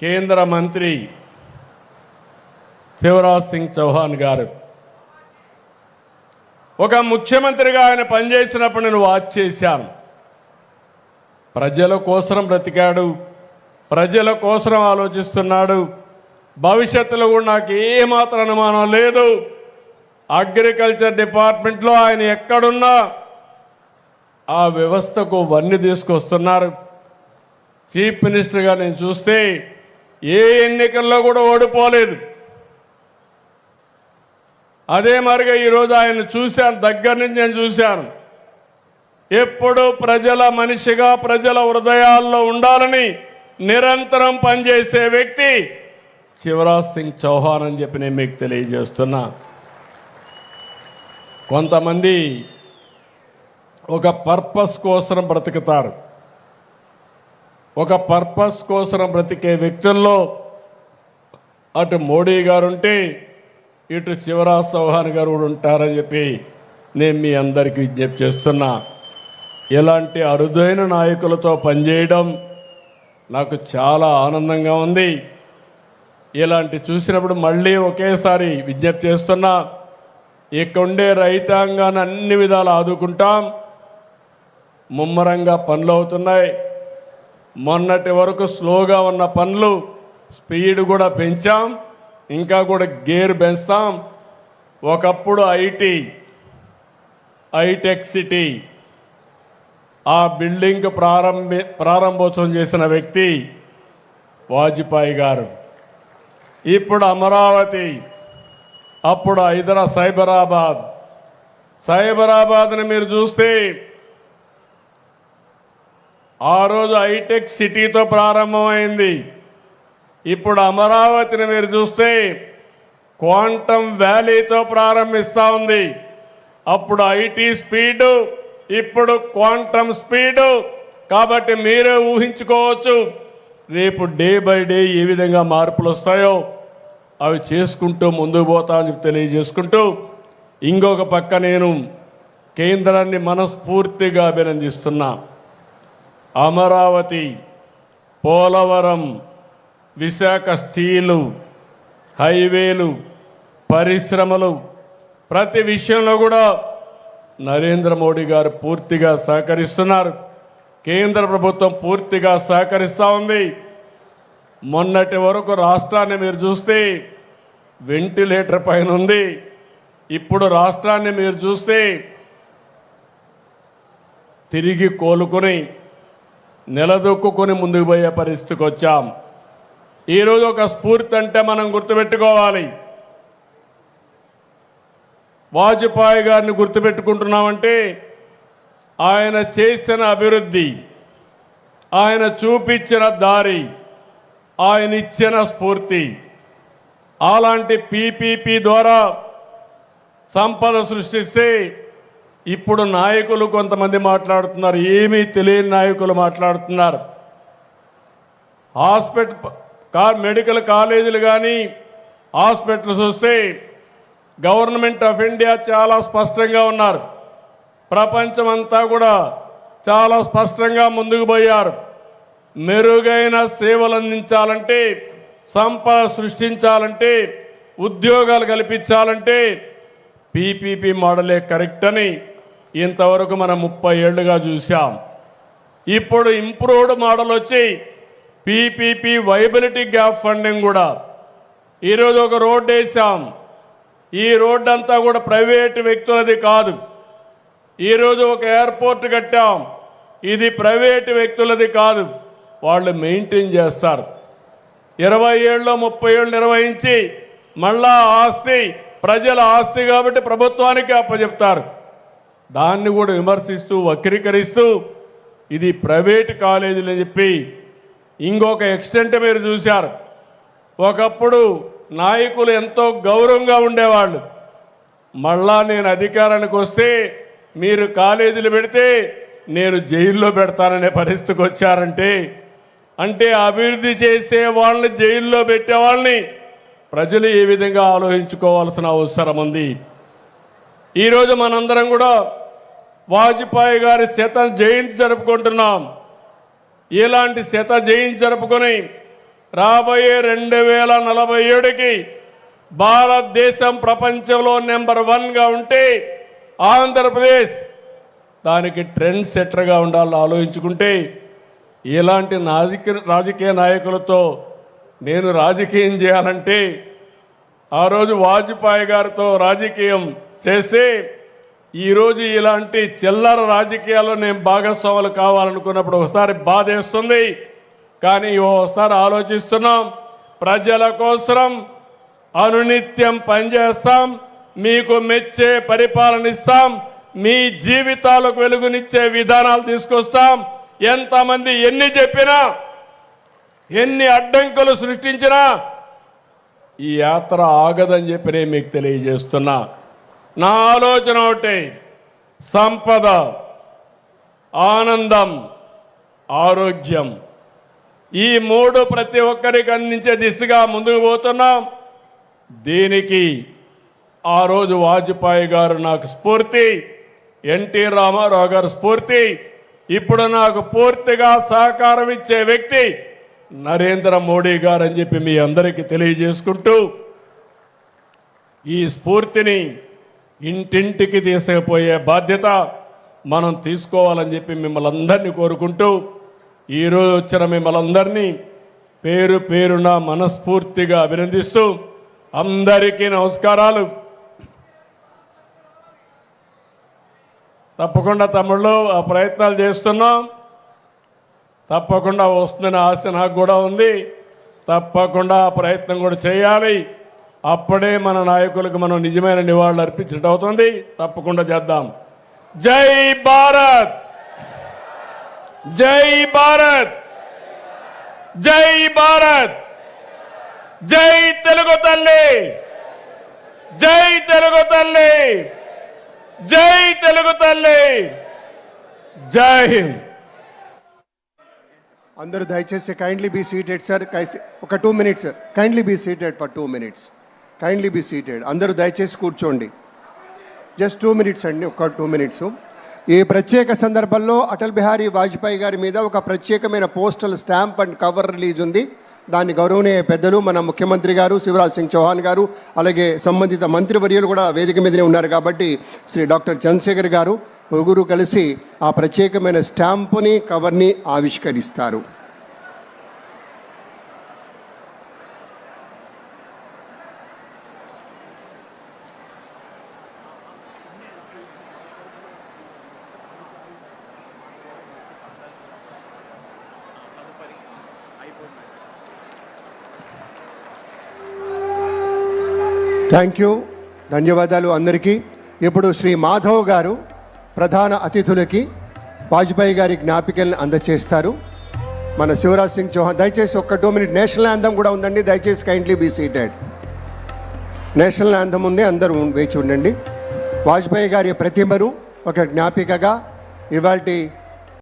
కేంద్ర మంత్రి శివరాజ్ సింగ్ చౌహాన్ గారు. ఒక ముఖ్యమంత్రిగా ఆయన పనిచేసినప్పుడు నేను వాచ్ చేశాను. ప్రజల కోసం బ్రతికాడు. ప్రజల కోసం ఆలోచిస్తున్నాడు. భవిష్యత్తులో కూడా నాకు ఏమాత్రం అనుమానం లేదు. అగ్రికల్చర్ డిపార్ట్మెంట్లో ఆయన ఎక్కడున్నా ఆ వ్యవస్థకు వన్ని తీసుకొస్తున్నారు. చీఫ్ మినిస్టర్గా నేను చూస్తే ఏ ఎన్నికల్లో కూడా ఓడిపోలేదు. అదే మరిగా ఈరోజు ఆయన చూశాను దగ్గర నుంచి నేను చూశాను. ఎప్పుడు ప్రజల మనిషిగా ప్రజల హృదయాల్లో ఉండాలని నిరంతరం పనిచేసే వ్యక్తి శివరాజ్ సింగ్ చౌహాన్ అని చెప్పి నేను మీకు తెలియజేస్తున్నా. కొంతమంది ఒక పర్పస్ కోసం బ్రతుకుతారు. ఒక పర్పస్ కోసం బ్రతికే వ్యక్తుల్లో అటు మోడీ గారు ఉంటే ఇటు శివరాజ్ చౌహాన్ గారు కూడా ఉంటారని చెప్పి నేను మీ అందరికీ విజ్ఞప్తి చేస్తున్నా. ఇలాంటి అరుదైన నాయకులతో పనిచేయడం నాకు చాలా ఆనందంగా ఉంది. ఇలాంటి చూసినప్పుడు మళ్ళీ ఒకేసారి విజ్ఞప్తి చేస్తున్నా ఇక్కడుండే రైతాంగాన్ని అన్ని విధాలు ఆదుకుంటాం. ముమ్మరంగా పనులు అవుతున్నాయి మొన్నటి వరకు స్లోగా ఉన్న పనులు స్పీడ్ కూడా పెంచాం ఇంకా కూడా గేర్ పెంచుతాం. ఒకప్పుడు ఐటీ ఐటెక్ సిటీ ఆ బిల్డింగ్ ప్రారంభి ప్రారంభోత్సవం చేసిన వ్యక్తి వాజ్పేయి గారు. ఇప్పుడు అమరావతి అప్పుడు హైదరా సైబరాబాద్ సైబరాబాద్ని మీరు చూస్తే ఆ రోజు హైటెక్ సిటీతో ప్రారంభమైంది. ఇప్పుడు అమరావతిని మీరు చూస్తే క్వాంటమ్ వ్యాలీతో ప్రారంభిస్తూ ఉంది. అప్పుడు ఐటీ స్పీడు ఇప్పుడు క్వాంటమ్ స్పీడు. కాబట్టి మీరే ఊహించుకోవచ్చు రేపు డే బై డే ఏ విధంగా మార్పులు వస్తాయో అవి చేసుకుంటూ ముందుకు పోతామని చెప్పి తెలియజేసుకుంటూ ఇంకొక పక్క నేను కేంద్రాన్ని మనస్ఫూర్తిగా అభినందిస్తున్నా. అమరావతి పోలవరం విశాఖ స్టీలు హైవేలు పరిశ్రమలు ప్రతి విషయంలో కూడా నరేంద్ర మోడీ గారు పూర్తిగా సహకరిస్తున్నారు. కేంద్ర ప్రభుత్వం పూర్తిగా సహకరిస్తూ ఉంది. మొన్నటి వరకు రాష్ట్రాన్ని మీరు చూస్తే వెంటిలేటర్ పైన ఉంది. ఇప్పుడు రాష్ట్రాన్ని మీరు చూస్తే తిరిగి కోలుకొని నిలదొక్కుని ముందుకు పోయే పరిస్థితికి వచ్చాం. ఈరోజు ఒక స్ఫూర్తి అంటే మనం గుర్తుపెట్టుకోవాలి. వాజ్పేయి గారిని గుర్తుపెట్టుకుంటున్నామంటే ఆయన చేసిన అభివృద్ధి ఆయన చూపించిన దారి ఆయన ఇచ్చిన స్ఫూర్తి. అలాంటి పీపీపీ ద్వారా సంపద సృష్టిస్తే ఇప్పుడు నాయకులు కొంతమంది మాట్లాడుతున్నారు ఏమీ తెలియని నాయకులు మాట్లాడుతున్నారు. హాస్పిటల్ కా మెడికల్ కాలేజీలు కానీ హాస్పిటల్స్ వస్తే గవర్నమెంట్ ఆఫ్ ఇండియా చాలా స్పష్టంగా ఉన్నారు. ప్రపంచం అంతా కూడా చాలా స్పష్టంగా ముందుకు పోయారు. మెరుగైన సేవలు అందించాలంటే సంపద సృష్టించాలంటే ఉద్యోగాలు కల్పించాలంటే పీపీపీ మోడలే కరెక్ట్ అని ఇంతవరకు మనం ముప్పై ఏళ్ళుగా చూసాం ఇప్పుడు ఇంప్రూవ్డ్ మోడల్ వచ్చి పీపీపీ వైబిలిటీ గ్యాప్ ఫండింగ్ కూడా. ఈరోజు ఒక రోడ్డు వేసాం ఈ రోడ్డు అంతా కూడా ప్రైవేటు వ్యక్తులది కాదు. ఈరోజు ఒక ఎయిర్పోర్ట్ కట్టాం. ఇది ప్రైవేటు వ్యక్తులది కాదు. వాళ్ళు మెయింటైన్ చేస్తారు. ఇరవై ఏళ్ళు ముప్పై ఏళ్ళు నిర్వహించి మళ్ళా ఆస్తి ప్రజల ఆస్తి కాబట్టి ప్రభుత్వానికి అప్పచెప్తారు. దాన్ని కూడా విమర్శిస్తూ వక్రీకరిస్తూ ఇది ప్రైవేట్ కాలేజీలు అని చెప్పి ఇంకొక ఎక్స్టెంట్ మీరు చూశారు. ఒకప్పుడు నాయకులు ఎంతో గౌరవంగా ఉండేవాళ్ళు. మళ్ళా నేను అధికారానికి వస్తే మీరు కాలేజీలు పెడితే నేను జైల్లో పెడతాననే పరిస్థితికి వచ్చారంటే అంటే అభివృద్ధి చేసే వాళ్ళని జైల్లో పెట్టే వాళ్ళని ప్రజలు ఏ విధంగా ఆలోచించుకోవాల్సిన అవసరం ఉంది? ఈరోజు మనందరం కూడా వాజ్పేయి గారి శత జయంతి జరుపుకుంటున్నాం. ఇలాంటి శత జయంతి జరుపుకొని రాబోయే రెండు వేల నలభై ఏడుకి భారతదేశం ప్రపంచంలో నెంబర్ వన్గా ఉంటే ఆంధ్రప్రదేశ్ దానికి ట్రెండ్ సెట్టర్గా ఉండాలని ఆలోచించుకుంటే ఇలాంటి రాజకీయ రాజకీయ నాయకులతో నేను రాజకీయం చేయాలంటే ఆ రోజు వాజ్పేయి గారితో రాజకీయం చేసి ఈరోజు ఇలాంటి చిల్లర రాజకీయాల్లో నేను భాగస్వాములు కావాలనుకున్నప్పుడు ఒకసారి బాధేస్తుంది. కానీ ఓసారి ఆలోచిస్తున్నాం. ప్రజల కోసం అనునిత్యం పనిచేస్తాం. మీకు మెచ్చే పరిపాలన ఇస్తాం. మీ జీవితాలకు వెలుగునిచ్చే విధానాలు తీసుకొస్తాం. ఎంతమంది ఎన్ని చెప్పినా ఎన్ని అడ్డంకులు సృష్టించినా ఈ యాత్ర ఆగదని చెప్పి నేను మీకు తెలియజేస్తున్నా. నా ఆలోచన ఒకటి. సంపద ఆనందం ఆరోగ్యం. ఈ మూడు ప్రతి ఒక్కరికి అందించే దిశగా ముందుకు పోతున్నాం. దీనికి ఆ రోజు వాజ్పేయి గారు నాకు స్ఫూర్తి ఎన్టీ రామారావు గారు స్ఫూర్తి. ఇప్పుడు నాకు పూర్తిగా సహకారం ఇచ్చే వ్యక్తి నరేంద్ర మోడీ గారు అని చెప్పి మీ అందరికీ తెలియజేసుకుంటూ ఈ స్ఫూర్తిని ఇంటింటికి తీసుకుపోయే బాధ్యత మనం తీసుకోవాలని చెప్పి మిమ్మల్ని అందరినీ కోరుకుంటూ ఈరోజు వచ్చిన మిమ్మల్ని అందరినీ పేరు పేరున మనస్ఫూర్తిగా అభినందిస్తూ అందరికీ నమస్కారాలు. తప్పకుండా తమ్ముళ్ళు ఆ ప్రయత్నాలు చేస్తున్నాం. తప్పకుండా వస్తుందనే ఆశ నాకు కూడా ఉంది. తప్పకుండా ఆ ప్రయత్నం కూడా చేయాలి. అప్పుడే మన నాయకులకు మనం నిజమైన నివాళులు అర్పించడం అవుతుంది. తప్పకుండా చేద్దాం. జై భారత్! జై భారత్! జై భారత్! జై తెలుగు తల్లి! జై తెలుగు తల్లి! జై తెలుగు తల్లి! జై హింద్! అందరూ దయచేసి కైండ్లీ బీ సీటెడ్ సార్ ఒక two minutes kindly be seated for two minutes kindly be seated అందరూ దయచేసి కూర్చోండి. జస్ట్ టూ మినిట్స్ అండి ఒక టూ మినిట్స్ ఈ ప్రత్యేక సందర్భంలో అటల్ బిహారీ వాజ్పేయి గారి మీద ఒక ప్రత్యేకమైన postal stamp and cover release ఉంది. దాన్ని గౌరవనీయ పెద్దలు మన ముఖ్యమంత్రి గారు శివరాజ్ సింగ్ చౌహాన్ గారు అలాగే సంబంధిత మంత్రివర్యులు కూడా వేదిక మీదనే ఉన్నారు కాబట్టి శ్రీ డాక్టర్ చంద్రశేఖర్ గారు ముగ్గురు కలిసి ఆ ప్రత్యేకమైన స్టాంపుని కవర్ని ఆవిష్కరిస్తారు. థ్యాంక్ యూ ధన్యవాదాలు అందరికీ. ఇప్పుడు శ్రీ మాధవ్ గారు ప్రధాన అతిథులకి వాజ్పేయి గారి జ్ఞాపికల్ని అందచేస్తారు. మన శివరాజ్ సింగ్ చౌహాన్ దయచేసి ఒక్క టూ మినిట్ నేషనల్ యాంథమ్ కూడా ఉందండి. దయచేసి kindly be seated national anthem ఉంది అందరూ వేచి ఉండండి. వాజ్పేయి గారి ప్రతిమను ఒక జ్ఞాపికగా ఇవాళ